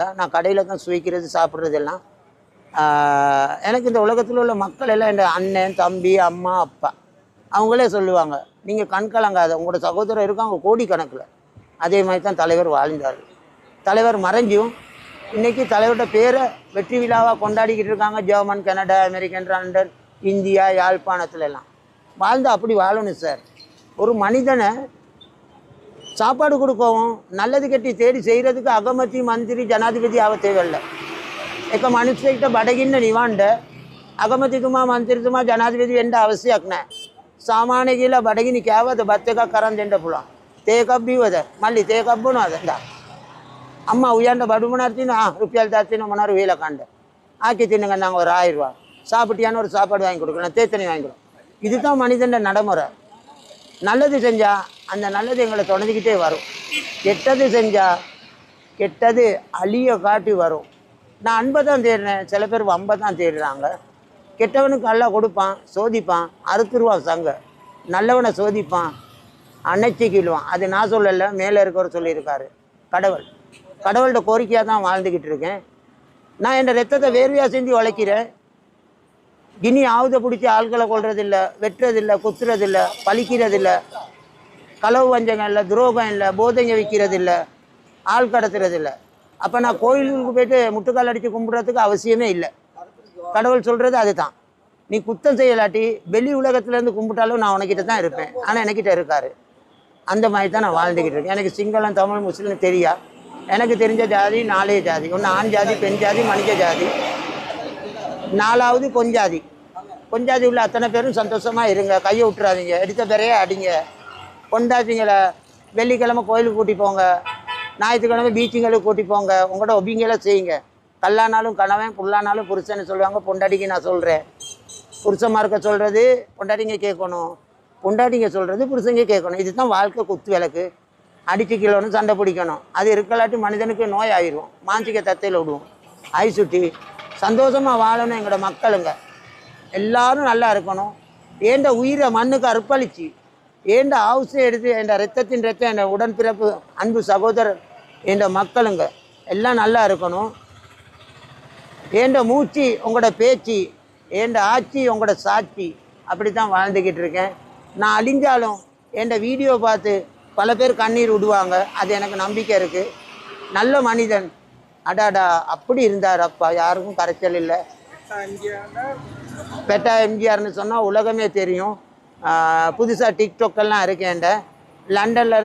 நான் கடையில் தான் சுவைக்கிறது சாப்பிட்றது எல்லாம். எனக்கு இந்த உலகத்தில் உள்ள மக்கள் எல்லாம் என் அண்ணன் தம்பி அம்மா அப்பா. அவங்களே சொல்லுவாங்க நீங்கள் கண் கலங்காத உங்களோட சகோதரர் இருக்காங்க கோடிக்கணக்கில். அதே மாதிரி தான் தலைவர் வாழ்ந்தார். தலைவர் மறைஞ்சும் இன்றைக்கி தலைவரோட பேரை வெற்றி விழாவாக கொண்டாடிக்கிட்டு இருக்காங்க German Canada American London India யாழ்ப்பாணத்துல எல்லாம். வாழ்ந்து அப்படி வாழணும் சார். ஒரு மனிதனை சாப்பாடு கொடுக்கவும் நல்லது கட்டி தேடி செய்கிறதுக்கு அகமதி மந்திரி ஜனாதிபதி ஆக தேவையில்லை. இப்போ மனுஷகிட்ட படகின்னு நிவாண்ட ಅಗಮತಿತುಮಾ ಮಂತ್ರಿತುಮಾ ಜನಾಧಿಪತಿ ಎಂಡ ಅವಶ್ಯಕನ ಸಾಮಾನ್ಯಗಿಲ ಬಡಗಿನಿ ಕ್ಯಾವದ ಬತ್ತೆಗ ಕರಂದೆಂಡ ಪುಳ அதை மல்லி ಮಲ್ಲಿ ತೇಕಬ್ಬುನ அம்மா ಅಮ್ಮ ಉಯ್ಯಾಂಡ ஆ ಆ ರುಪಿಯಲ್ ತಾತಿನ ಮುನಾರು வீல காண்ட. ஆக்கி தின்னுங்க நாங்கள் ஒரு ஆயிரம் ரூபா. சாப்பிட்டியான ஒரு சாப்பாடு வாங்கி கொடுக்கணும் தேத்தனி வாங்கி கொடுக்கணும் இதுதான் மனிதன் நடைமுறை. நல்லது செஞ்சால் அந்த நல்லது எங்களை தொடர்ந்துக்கிட்டே வரும். கெட்டது செஞ்சால் கெட்டது அழிய காட்டி வரும். நான் அன்பை தான் தேடுறேன் சில பேர் வம்பை தான் தேடுறாங்க. கெட்டவனுக்கு நல்லா கொடுப்பான் சோதிப்பான் அறுத்துருவான் சங்க. நல்லவனை சோதிப்பான் அணைச்சிக்கிடுவான் அது நான் சொல்லலை மேலே இருக்கவர் சொல்லியிருக்காரு. கடவுள். கடவுள்கிட்ட கோரிக்கையாக தான் வாழ்ந்துக்கிட்டு இருக்கேன். நான் என் ரத்தத்தை வேர்வையாக செஞ்சு உழைக்கிறேன். இனி ஆயுத பிடிச்சி ஆட்களை கொள்றதில்லை வெட்டுறதில்ல குத்துறதில்ல பழிக்கிறதில்ல. களவு வஞ்சகம் இல்லை துரோகம் இல்லை போதைங்க விற்கிறதில்ல ஆள் கடத்துறதில்ல அப்போ நான் கோயிலுக்கு போயிட்டு முட்டுக்கால் அடித்து கும்பிட்றதுக்கு அவசியமே இல்லை. கடவுள் சொல்கிறது அதுதான். நீ குத்தம் செய்யலாட்டி வெளி உலகத்துலேருந்து கும்பிட்டாலும் நான் உனக்கிட்ட தான் இருப்பேன். ஆனால் எனக்கிட்ட இருக்காரு? அந்த மாதிரி தான் நான் வாழ்ந்துக்கிட்டு இருக்கேன். எனக்கு சிங்களம் தமிழ் முஸ்லீம் தெரியா? எனக்கு தெரிஞ்ச ஜாதி நாலே ஜாதி. ஒன்று ஆண் ஜாதி பெண் ஜாதி மனித ஜாதி. நாலாவது கொஞ்சாதி கொஞ்சாதி உள்ள அத்தனை பேரும் சந்தோஷமாக இருங்க. கையை விட்டுறாதீங்க. எடுத்த பேரையே அடிங்க. கொண்டாச்சிங்களை. வெள்ளிக்கிழமை கோயிலுக்கு கூட்டி போங்க. ஞாயிற்றுக்கிழமை பீச்சுங்களுக்கு கூட்டி போங்க. உங்களோட ஒபிங்களை செய்யுங்க. கல்லானாலும் கணவன் புல்லானாலும் புருஷன்னு சொல்லுவாங்க. பொண்டாட்டிக்கு நான் சொல்கிறேன் புருஷமாக இருக்க சொல்கிறது பொண்டாட்டிங்க கேட்கணும். பொண்டாட்டிங்க சொல்கிறது புருஷங்க கேட்கணும். இதுதான் வாழ்க்கை குத்து விளக்கு. அடிச்சு கிலோன்னு சண்டை பிடிக்கணும். அது இருக்கலாட்டி மனிதனுக்கு நோய் ஆயிரும் மாஞ்சிக்க தத்தையில் விடுவோம். ஐ சுட்டி. சந்தோஷமாக வாழணும் எங்களோட மக்களுங்க. எல்லாரும் நல்லா இருக்கணும். ஏண்ட உயிரை மண்ணுக்கு அர்ப்பணிச்சு? ஏண்ட ஹவுஸை எடுத்து என் ரத்தத்தின் ரத்தம் என் உடன்பிறப்பு அன்பு சகோதரர் என் மக்களுங்க எல்லாம் நல்லா இருக்கணும். ஏண்ட மூச்சு உங்களோட பேச்சு ஏண்ட ஆட்சி உங்களோட சாட்சி அப்படி தான் வாழ்ந்துக்கிட்டு இருக்கேன். நான் அழிஞ்சாலும் என் வீடியோ பார்த்து பல பேர் கண்ணீர் விடுவாங்க. அது எனக்கு நம்பிக்கை இருக்குது நல்ல மனிதன். அடாடா அப்படி இருந்தார் அப்பா. யாருக்கும் கரைச்சல் இல்லை. பெட்டா எம்ஜிஆர்னு சொன்னால் உலகமே தெரியும். புதுசாக டிக்டாக்கெல்லாம் இருக்கேன்ட லண்டனில்